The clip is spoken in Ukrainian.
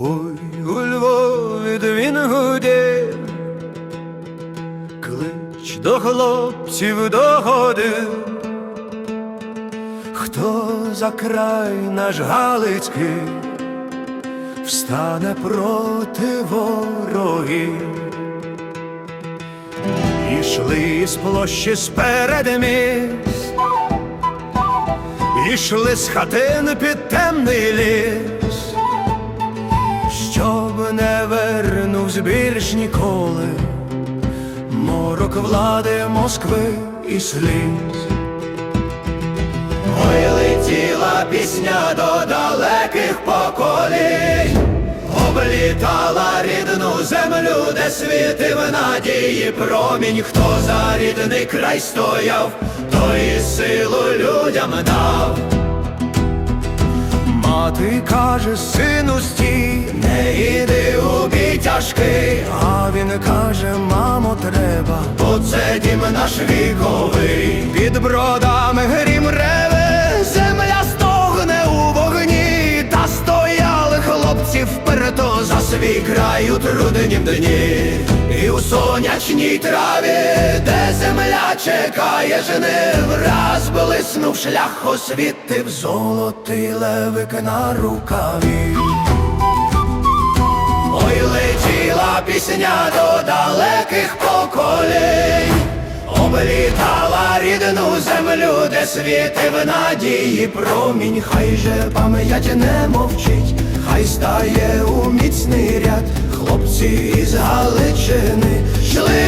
Ой, у Львові він гуде, клич до хлопців доходив, хто за край наш Галицький встане проти ворогів. Ішли з площі сперед міст, ішли з хатин під темний ліс, більш ніколи, морок влади Москви і сліз. Ой, летіла пісня до далеких поколінь, облітала рідну землю, де світив надії промінь, хто за рідний край стояв, той і силу людям дав. Мати каже, сину стій, не йди у тяжкий, а він каже, мамо, треба, бо це дім наш віковий, під бродами грім реве, земля стогне у вогні, та стояли хлопці вперто за свій край у труднім дні, і у сонячній траві, де земля чекає жнив, раз блиснув шлях, освітив золотий левик на рукаві. Пісня до далеких поколінь, облітала рідну землю, де світив надії промінь, хай же пам'ять не мовчить, хай стає у міцний ряд, хлопці із Галичини йшли